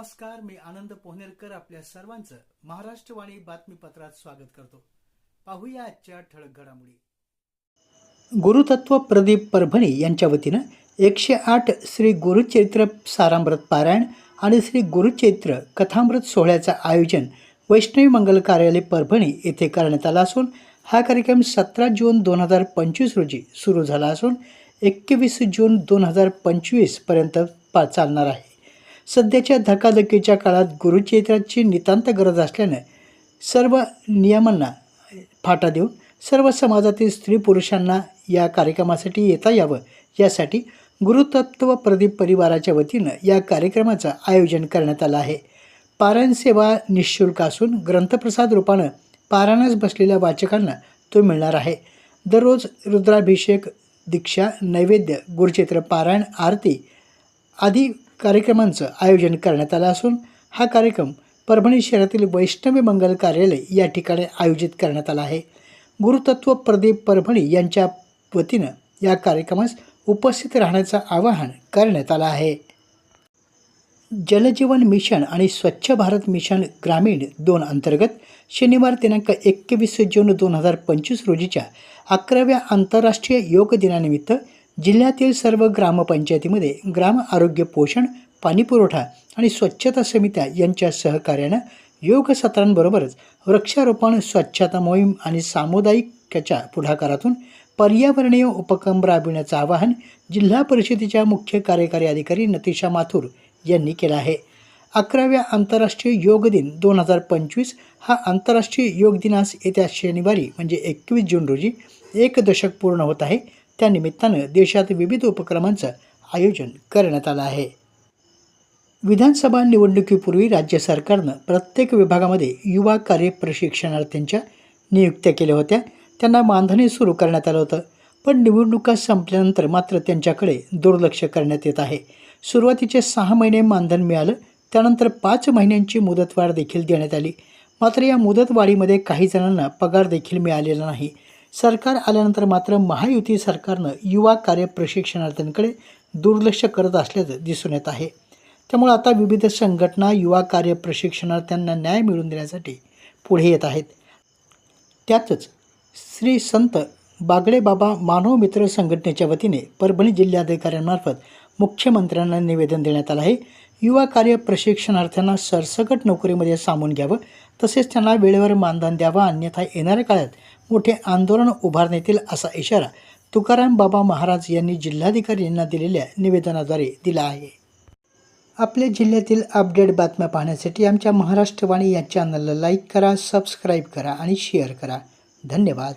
नमस्कार मी आनंद पोहनेरकर आपल्या सर्वांचं महाराष्ट्रवाणी बातमीपत्रात स्वागत करतो. पाहूया आजच्या ठळक घडामोडी. गुरुतत्व प्रदीप परभणी यांच्या वतीनं एकशे आठ श्री गुरुचैत्र सारामृत पारायण आणि श्री गुरुचैत्र कथामृत सोहळ्याचं आयोजन वैष्णवी मंगल कार्यालय परभणी येथे करण्यात आला असून हा कार्यक्रम सतरा जून दोन हजार पंचवीस रोजी सुरू झाला असून एकवीस जून दोन हजार पंचवीसपर्यंत पा चालणार आहे. सध्याच्या धकाधकीच्या काळात गुरुचरित्राची नितांत गरज असल्यानं सर्व नियमांना फाटा देऊन सर्व समाजातील स्त्री पुरुषांना या कार्यक्रमासाठी येता यावं यासाठी गुरुतत्व प्रदीप परिवाराच्या वतीनं या कार्यक्रमाचं आयोजन करण्यात आलं आहे. पारायण सेवा निशुल्क असून ग्रंथप्रसाद रूपानं पारायणच बसलेल्या वाचकांना तो मिळणार आहे. दररोज रुद्राभिषेक दीक्षा नैवेद्य गुरुचित्र पारायण आरती आदी कार्यक्रमांचं आयोजन करण्यात आलं असून हा कार्यक्रम परभणी शहरातील वैष्णवी मंगल कार्यालय या ठिकाणी आयोजित करण्यात आला आहे. गुरुतत्व प्रदीप परभणी यांच्या वतीनं या कार्यक्रमास उपस्थित राहण्याचं आवाहन करण्यात आलं आहे. जलजीवन मिशन आणि स्वच्छ भारत मिशन ग्रामीण दोन अंतर्गत शनिवार दिनांक एकवीस जून दोन हजार पंचवीस रोजीच्या अकराव्या आंतरराष्ट्रीय योग दिनानिमित्त जिल्ह्यातील सर्व ग्रामपंचायतीमध्ये ग्राम आरोग्य पोषण पाणीपुरवठा आणि स्वच्छता समित्या यांच्या सहकार्यानं योग सत्रांबरोबरच वृक्षारोपण स्वच्छता मोहीम आणि सामुदायिकच्या पुढाकारातून पर्यावरणीय उपक्रम राबविण्याचं आवाहन जिल्हा परिषदेच्या मुख्य कार्यकारी अधिकारी नतिशा माथुर यांनी केलं आहे. अकराव्या आंतरराष्ट्रीय योग दिन दोन हजार पंचवीस हा आंतरराष्ट्रीय योग दिनास येत्या शनिवारी म्हणजे एकवीस जून रोजी एक दशक पूर्ण होत आहे. त्यानिमित्तानं देशात विविध उपक्रमांचं आयोजन करण्यात आलं आहे. विधानसभा निवडणुकीपूर्वी राज्य सरकारनं प्रत्येक विभागामध्ये युवा कार्य प्रशिक्षणार्थींच्या नियुक्त्या केल्या होत्या. त्यांना मानधनी सुरू करण्यात आलं होतं. पण निवडणुका संपल्यानंतर मात्र त्यांच्याकडे दुर्लक्ष करण्यात येत आहे. सुरुवातीचे सहा महिने मानधन मिळालं. त्यानंतर पाच महिन्यांची मुदतवाढ देखील देण्यात आली. मात्र या मुदतवाढीमध्ये काही जणांना पगार देखील मिळालेला नाही. सरकार आल्यानंतर मात्र महायुती सरकारनं युवा कार्य प्रशिक्षणार्थ्यांकडे दुर्लक्ष करत असल्याचं दिसून येत आहे. त्यामुळे आता विविध संघटना युवा कार्य प्रशिक्षणार्थ्यांना न्याय मिळवून देण्यासाठी पुढे येत आहेत. त्यातच श्री संत बागडे बाबा मानव मित्र संघटनेच्या वतीने परभणी जिल्हाधिकाऱ्यांमार्फत मुख्यमंत्र्यांना निवेदन देण्यात आलं आहे. युवा कार्य प्रशिक्षणार्थ्यांना सरसकट नोकरीमध्ये सामून घ्यावं. तसेच त्यांना वेळेवर मानधन द्यावं. अन्यथा येणाऱ्या काळात मोठे आंदोलन उभारण्यात येईल असा इशारा तुकाराम बाबा महाराज यांनी जिल्हाधिकारी यांना दिलेल्या निवेदनाद्वारे दिला आहे. आपल्या जिल्ह्यातील अपडेट बातम्या पाहण्यासाठी आमच्या महाराष्ट्रवाणी या चॅनलला लाईक करा सबस्क्राईब करा आणि शेअर करा. धन्यवाद.